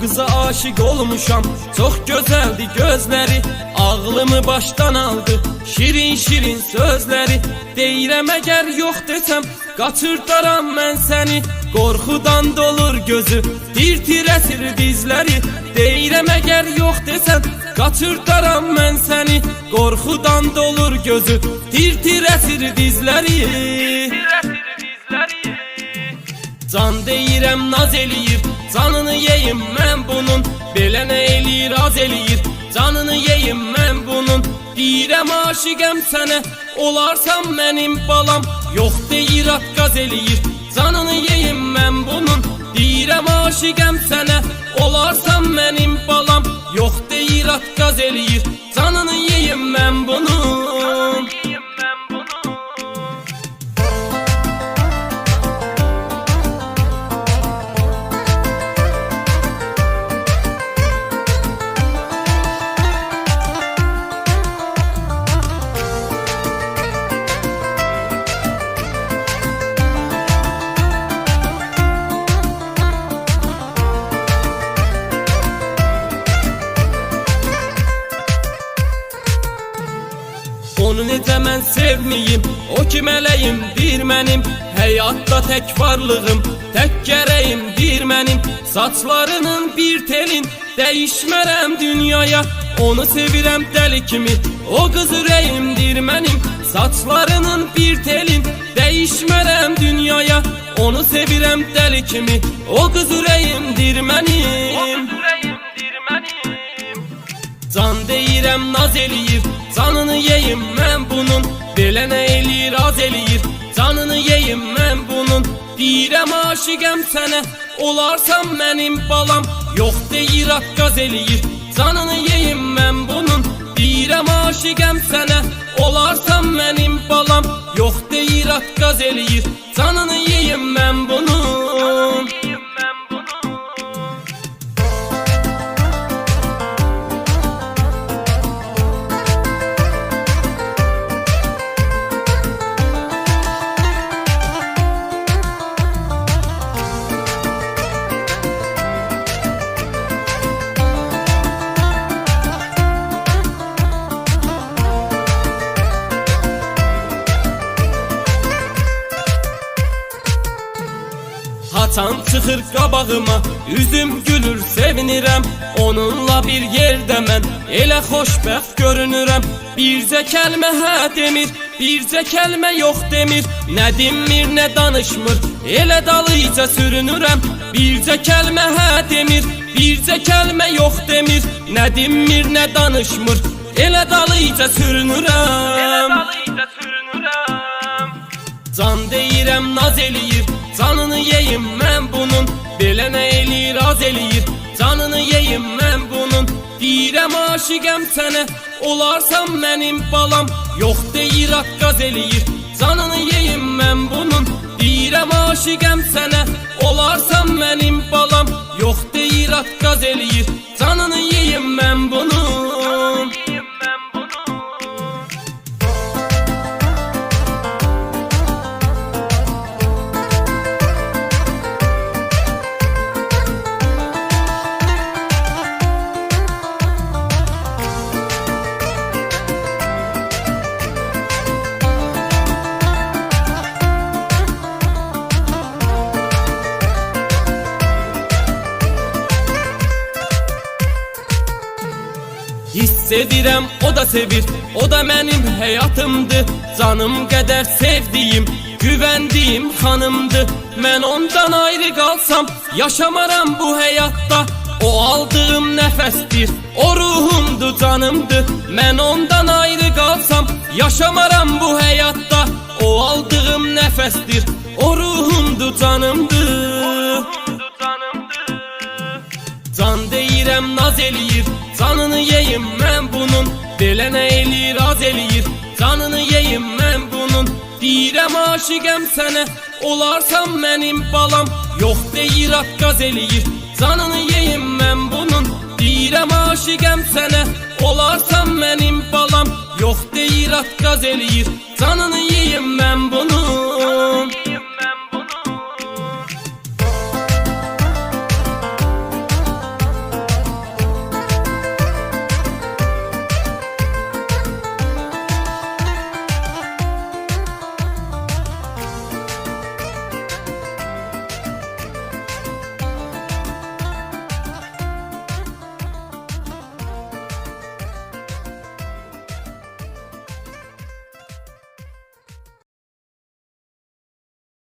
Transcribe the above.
kıza aşık olmuşam. Çok güzeldi gözleri. Ağlımı baştan aldı. Şirin şirin sözleri. Deyirəm əgər yox desəm Qaçırdaram mən səni Qorxudan dolur gözü. Tir-tir əsir dizləri Deyirəm əgər yox desəm Qaçırdaram mən səni Qorxudan dolur gözü. Tir-tir əsir dizləri Can deyirəm naz eləyir Canını yeyim mən bunun Belə nə eləyir az eləyir Canını yeyim mən bunun Deyirəm aşiqəm sənə Olarsan mənim balam Yox deyir atqaz eləyir Canını yeyim mən bunun Deyirəm aşiqəm sənə Olarsan mənim balam Yox deyir atqaz eləyir Canını yeyim mən bunun Onu necə mən sevməyim O ki mələyim bir mənim Həyatda tək varlığım Tək gərəyim bir mənim Saçlarının bir telin Dəyişmərəm dünyaya. Onu sevirəm dəli kimi? O qız ürəyimdir mənim Saçlarının bir telin Dəyişmərəm dünyaya. Onu sevirəm dəli kimi? O qız ürəyimdir mənim Can deyirəm naz eləyir Canını yeyim mən bunun. Belə nə eləyir az eləyir Canını yeyim mən bunun. Deyirəm aşiqəm sənə Olarsan mənim balam. Yox deyir atqaz eləyir Canını yeyim mən bunun. Deyirəm aşiqəm sənə Olarsan mənim balam. Yox deyir atqaz eləyir Haçan çıxır qabağıma Üzüm gülür sevinirəm Onunla bir yerdə mən Elə xoşbəxt görünürəm Bircə kəlmə hə demir Bircə kəlmə yox demir. Nə dinmir, nə danışmır Elə dalıca sürünürəm Bircə kəlmə hə demir Bircə kəlmə yox demir. Nə dinmir, nə danışmır Elə dalıca sürünürəm Can deyirəm naz eləyir Canını yeyim mən bunun Belə nə eləyir az eləyir Canını yeyim mən bunun Deyirəm aşiqəm sənə Olarsan mənim balam Yox deyir atqaz eləyir Canını yeyim mən bunun Deyirəm aşiqəm sənə Olarsan mənim balam Yox deyir atqaz eləyir Hiss edirəm o da sevir O da mənim həyatımdır Canım qədər sevdiyim Güvəndiyim xanımdır Mən ondan ayrı qalsam Yaşamaram bu həyatda O aldığım nəfəsdir O ruhumdur canımdır Mən ondan ayrı qalsam Yaşamaram bu həyatda O aldığım nəfəsdir O ruhumdur canımdır naz eləyir Canını yeyim mən bunun. Belə nə eləyir az eləyir Canını yeyim mən bunun. Deyirəm aşiqəm sənə Olarsan mənim balam. Yox deyir atqaz eləyir Canını yeyim mən bunun. Deyirəm aşiqəm sənə Olarsan mənim balam. Yox deyir atqaz eləyir Canını yeyim mən bunun